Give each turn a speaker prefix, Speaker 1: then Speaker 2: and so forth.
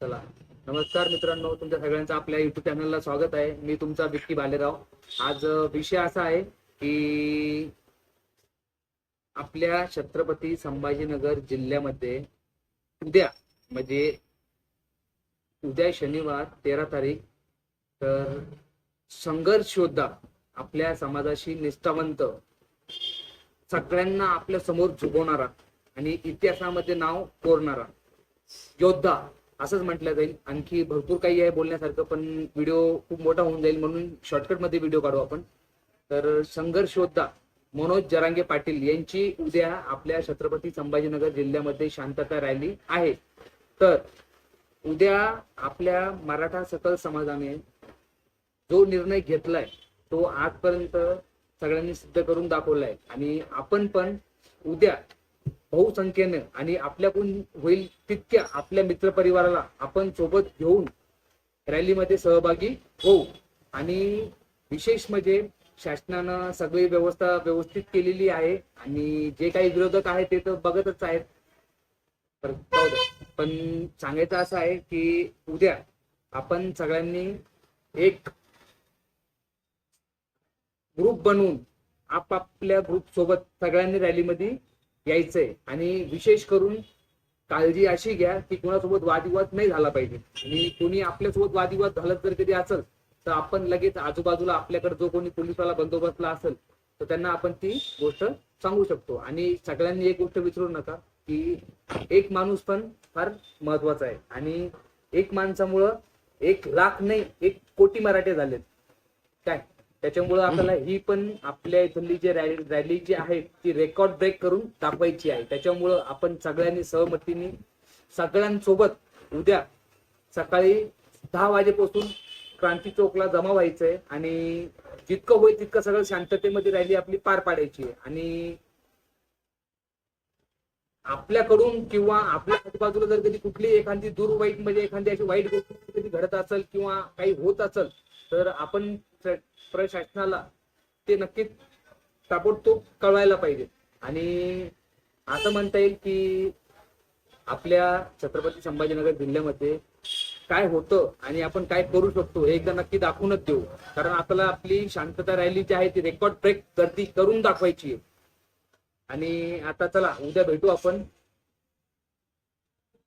Speaker 1: चला. नमस्कार मित्रांनो तुमच्या सगळ्यांचं आपल्या युट्यूब चॅनलला स्वागत आहे. मी तुमचा विक्की भालेराव. आज विषय असा आहे की आपल्या छत्रपती संभाजीनगर जिल्ह्यामध्ये उद्या म्हणजे उद्या शनिवार तेरा तारीख तर संघर्ष योद्धा आपल्या समाजाशी निष्ठावंत सगळ्यांना आपल्यासमोर झुकवणारा आणि इतिहासामध्ये नाव कोरणारा योद्धा असंच म्हटलं जाईल. आणखी भरपूर काही आहे बोलण्यासारखं पण व्हिडिओ खूप मोठा होऊन जाईल म्हणून शॉर्टकटमध्ये व्हिडिओ काढू आपण. तर संघर्ष योद्धा मनोज जरांगे पाटील यांची उद्या आपल्या छत्रपती संभाजीनगर जिल्ह्यामध्ये शांतता रॅली आहे. तर उद्या आपल्या मराठा सकल समाजाने जो निर्णय घेतलाय तो आजपर्यंत सगळ्यांनी सिद्ध करून दाखवलाय. आणि आपण पण उद्या बहुसंख्येनं आणि आपल्याकडून होईल तितक्या आपल्या मित्रपरिवाराला आपण सोबत घेऊन रॅलीमध्ये सहभागी होऊ. आणि विशेष म्हणजे शासनानं सगळी व्यवस्था व्यवस्थित केलेली आहे आणि जे काही विरोधक आहेत ते तर बघतच आहेत. पण सांगायचं असं आहे की उद्या आपण सगळ्यांनी एक ग्रुप बनवून आपापल्या ग्रुप सोबत सगळ्यांनी रॅलीमध्ये यायचंय. आणि विशेष करून काळजी अशी घ्या की कोणासोबत वादविवाद नाही झाला पाहिजे. आणि कोणी आपल्यासोबत वादविवाद झाला जर कधी असेल तर आपण लगेच आजूबाजूला आपल्याकडे जो कोणी पोलिसवाला बंदोबस्तला असेल तर त्यांना आपण ती गोष्ट सांगू शकतो. आणि सगळ्यांनी एक गोष्ट विसरू नका की एक माणूस पण फार महत्त्वाचा आहे. आणि एक माणसामुळं एक लाख नाही एक कोटी मराठे झालेत. काय? त्याच्यामुळे आपल्याला ही पण आपल्या इथली जी रॅली रॅली जी आहे ती रेकॉर्ड ब्रेक करून दाखवायची आहे. त्याच्यामुळं आपण सगळ्यांनी सहमतीने सगळ्यांसोबत उद्या सकाळी दहा वाजेपासून क्रांती चौकला जमा व्हायचंय आणि जितकं होईल तितकं सगळं शांततेमध्ये रॅली आपली पार पाडायची आहे. आणि आपल्याकडून किंवा आपल्या आजूबाजूला जर कधी कुठली एखादी दूर वाईट म्हणजे एखादी अशी वाईट गोष्ट कधी घडत असेल किंवा काही होत असेल तर आपण प्रशासनाला ते नक्कीच ताबडतोब कळवायला पाहिजे. आणि असं म्हणता येईल की आपल्या छत्रपती संभाजीनगर जिल्ह्यामध्ये काय होतं आणि आपण काय करू शकतो हे एकदा नक्की दाखवूनच देऊ. कारण आपल्याला आपली शांतता रॅली जी आहे ती रेकॉर्ड ब्रेक गर्दी करून दाखवायची आहे. आणि आता चला उद्या भेटू आपण.